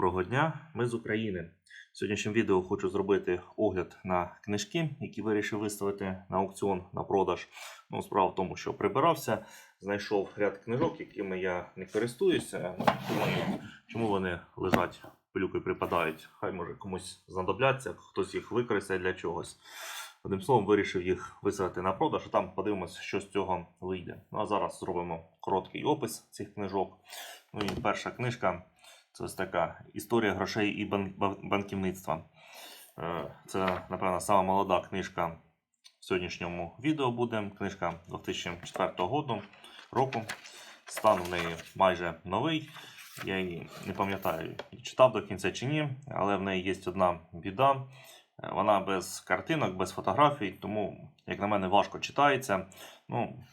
Доброго дня, ми з України. В сьогоднішньому відео хочу зробити огляд на книжки, які вирішив виставити на аукціон на продаж. Ну, справа в тому, що прибирався, знайшов ряд книжок, якими я не користуюся. Ну, думаю, чому вони лежать, пилюкою припадають. Хай може комусь знадобляться, хтось їх використає для чогось. Одним словом, вирішив їх виставити на продаж, а там подивимось, що з цього вийде. Ну а зараз зробимо короткий опис цих книжок. Ну і перша книжка це ось така історія грошей і бан- бан- банківництва. Е, Це, напевно, сама молода книжка в сьогоднішньому відео буде. Книжка 2004 году, року. Стан в неї майже новий. Я її не пам'ятаю, читав до кінця чи ні, але в неї є одна біда. Е, Вона без картинок, без фотографій, тому, як на мене, важко читається. Ну,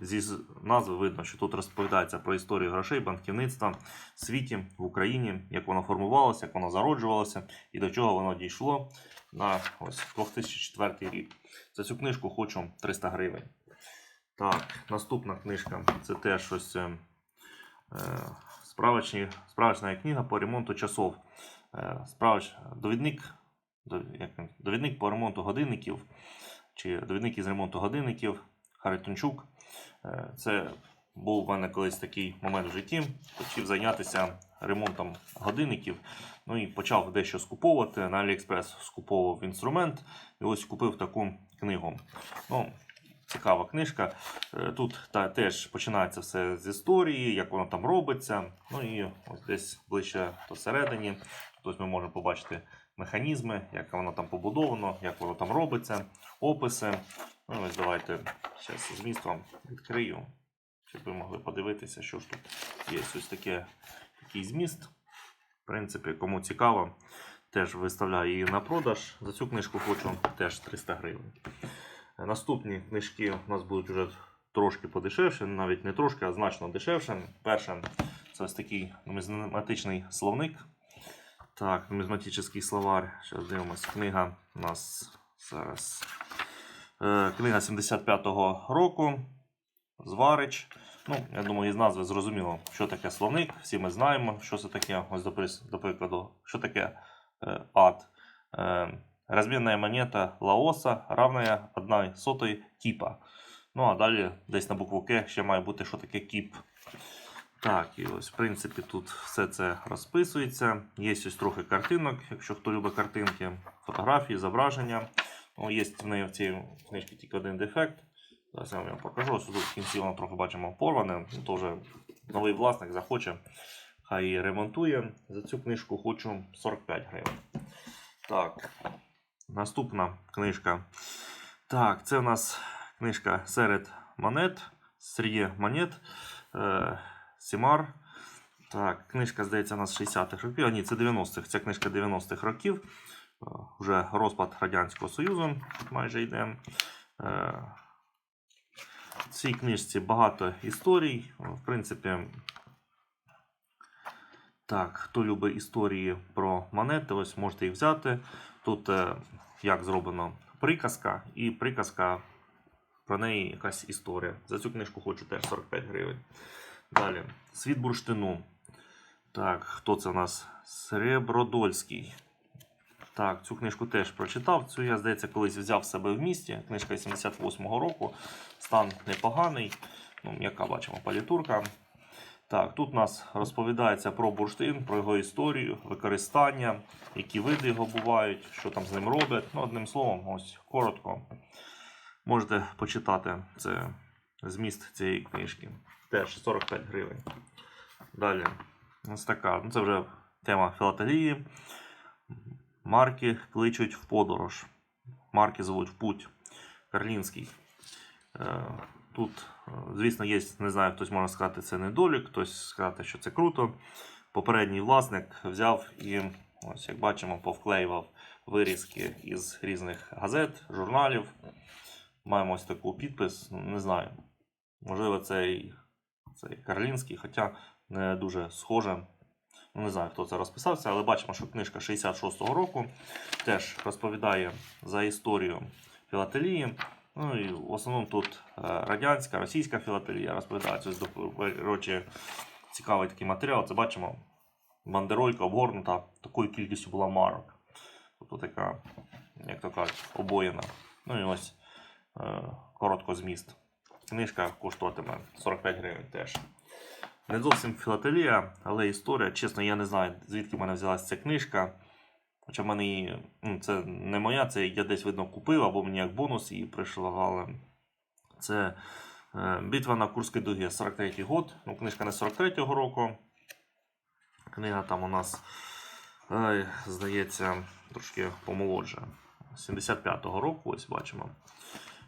зі назви видно, що тут розповідається про історію грошей, банківництва в світі, в Україні, як воно формувалося, як воно зароджувалося і до чого воно дійшло на ось 2004 рік. За цю книжку хочу 300 гривень. Так, наступна книжка це теж щось е, е, справочні, справочна книга по ремонту часов. Е, справоч, довідник, довідник по ремонту годинників чи довідник із ремонту годинників Харитончук. Е, Це був у мене колись такий момент в житті. Хотів зайнятися ремонтом годинників. Ну і почав дещо скуповувати. На AliExpress скуповував інструмент і ось купив таку книгу. Ну, цікава книжка. Е, Тут та, теж починається все з історії, як воно там робиться. Ну і ось десь ближче до середині. Тут ми можемо побачити механізми, як воно там побудовано, як воно там робиться, описи. Ну, ось давайте зараз зміст вам відкрию, щоб ви могли подивитися, що ж тут є. Ось таке, такий зміст. В принципі, кому цікаво, теж виставляю її на продаж. За цю книжку хочу теж 300 гривень. Наступні книжки у нас будуть вже трошки подешевше, навіть не трошки, а значно дешевше. Перше, це ось такий нумізматичний словник. Так, нумізматичний словар. Зараз дивимось. Книга у нас зараз. Е, Книга 75-го року. Зварич. Ну, я думаю, із назви зрозуміло, що таке словник. Всі ми знаємо, що це таке. Ось, до, прикладу, що таке е, ад. Е, Розмінна монета Лаоса равна 1 сотой кіпа. Ну, а далі десь на букву К ще має бути, що таке кіп. Так, і ось, в принципі, тут все це розписується. Є ось трохи картинок, якщо хто любить картинки, фотографії, зображення. Ну, є в неї в цій книжці тільки один дефект. Зараз я вам покажу. Ось тут в кінці воно трохи бачимо порване. Ну, новий власник захоче, хай її ремонтує. За цю книжку хочу 45 гривень. Так, наступна книжка. Так, це у нас книжка серед монет. Серед монет. Е, Сімар. Так, книжка, здається, у нас 60-х років. А ні, це 90-х. Ця книжка 90-х років. Е, Вже розпад Радянського Союзу майже йде. Е, В цій книжці багато історій. В принципі, так, хто любить історії про монети, ось можете їх взяти. Тут е, як зроблено приказка, і приказка про неї якась історія. За цю книжку хочу теж 45 гривень. Далі. Світ бурштину. Так, хто це у нас? Сребродольський. Так, цю книжку теж прочитав. Цю я, здається, колись взяв себе в місті. Книжка 88-го року. Стан непоганий. Ну, м'яка бачимо палітурка. Так, тут у нас розповідається про бурштин, про його історію, використання, які види його бувають, що там з ним роблять. Ну, одним словом, ось коротко. Можете почитати це зміст цієї книжки. Теж 45 гривень. Далі. Ось така. Ну, це вже тема філателії. Марки кличуть в подорож. Марки звуть в путь. Карлінський. Е, Тут, е, звісно, є, не знаю, хтось може сказати, це недолік, хтось сказати, що це круто. Попередній власник взяв і, ось як бачимо, повклеював вирізки із різних газет, журналів. Маємо ось таку підпис. Не знаю. Можливо, цей, цей Карлінський, хоча не дуже схоже. Ну, Не знаю, хто це розписався, але бачимо, що книжка 66-го року теж розповідає за історію філателії. Ну і в основному тут е, радянська, російська філателія розповідається. Ось, до речі, цікавий такий матеріал. Це бачимо бандеролька обгорнута такою кількістю була марок. Тобто така, як то кажуть, обоїна. Ну і ось е, коротко зміст. Книжка коштуватиме 45 гривень теж. Не зовсім філателія, але історія. Чесно, я не знаю, звідки в мене взялася ця книжка. Хоча в мене її, ну, це не моя, це я десь видно купив, або мені як бонус її пришлагали. Це е, Битва на Курській дугі, 43-й год. Ну, книжка не 43-го року. Книга там у нас, ай, здається, трошки помолодша. 75-го року, ось бачимо.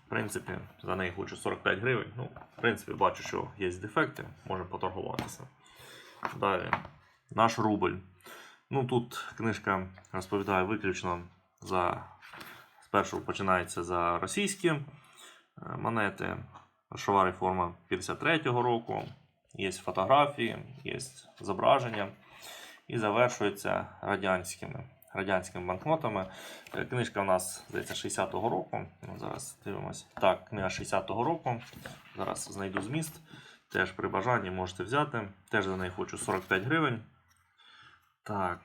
В принципі, за неї хочу 45 гривень. Ну, в принципі, бачу, що є дефекти, можемо поторгуватися. Далі. Наш рубль. Ну, тут книжка розповідає виключно за. Спершу починається за російські е, монети. Грошова реформа 53-го року. Є фотографії, є зображення. І завершується радянськими, радянськими банкнотами. Е, Книжка у нас, здається, 60-го року. Зараз дивимось. Так, книга 60-го року. Зараз знайду зміст. Теж при бажанні можете взяти. Теж за неї хочу 45 гривень. Так,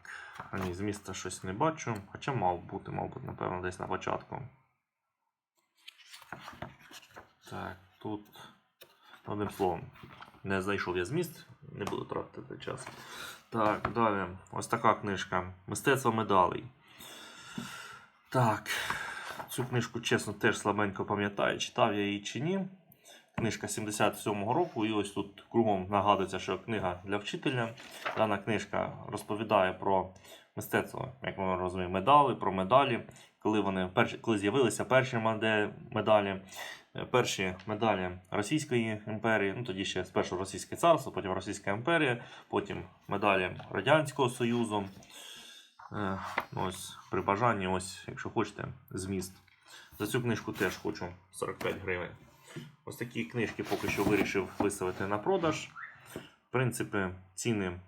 ні, зміста щось не бачу. Хоча мав бути, мав бути, напевно, десь на початку. Так, тут одним словом, не знайшов я зміст, не буду тратити час. Так, далі. Ось така книжка. Мистецтво медалей. Так. Цю книжку, чесно, теж слабенько пам'ятаю, читав я її чи ні. Книжка 77-го року, і ось тут кругом нагадується, що книга для вчителя. Дана книжка розповідає про мистецтво, як ми розуміємо, медали, про медалі. Коли вони перші, коли з'явилися перші медалі, перші медалі Російської імперії, ну тоді ще спершу Російське царство, потім Російська імперія, потім медалі Радянського Союзу. Е, Ось при бажанні, ось, якщо хочете, зміст. За цю книжку теж хочу 45 гривень. Ось такі книжки поки що вирішив виставити на продаж. В принципі, ціни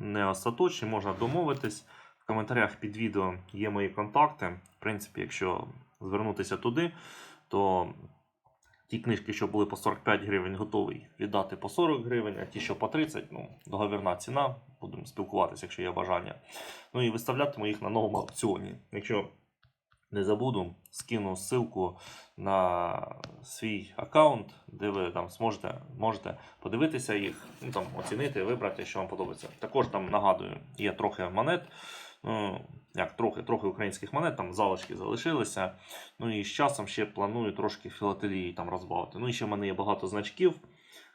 не остаточні, можна домовитись. В коментарях під відео є мої контакти. В принципі, якщо звернутися туди, то ті книжки, що були по 45 гривень, готовий віддати по 40 гривень, а ті, що по 30, ну, договірна ціна. Будемо спілкуватися, якщо є бажання. Ну і виставлятиму їх на новому аукціоні. Якщо не забуду, скину ссылку на свій аккаунт, де ви там зможете можете подивитися їх, ну, там, оцінити, вибрати, що вам подобається. Також там нагадую, є трохи монет. Ну, як трохи, трохи українських монет, там залишки залишилися. Ну і з часом ще планую трошки філателії там розбавити. Ну і ще в мене є багато значків.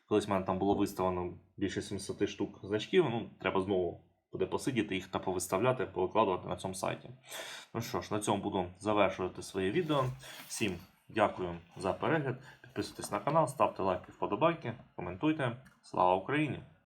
Колись в мене там було виставлено більше 700 штук значків. Ну, треба знову буде посидіти їх та повиставляти, повикладувати на цьому сайті. Ну що ж, на цьому буду завершувати своє відео. Всім дякую за перегляд. Підписуйтесь на канал, ставте лайки, вподобайки, коментуйте. Слава Україні!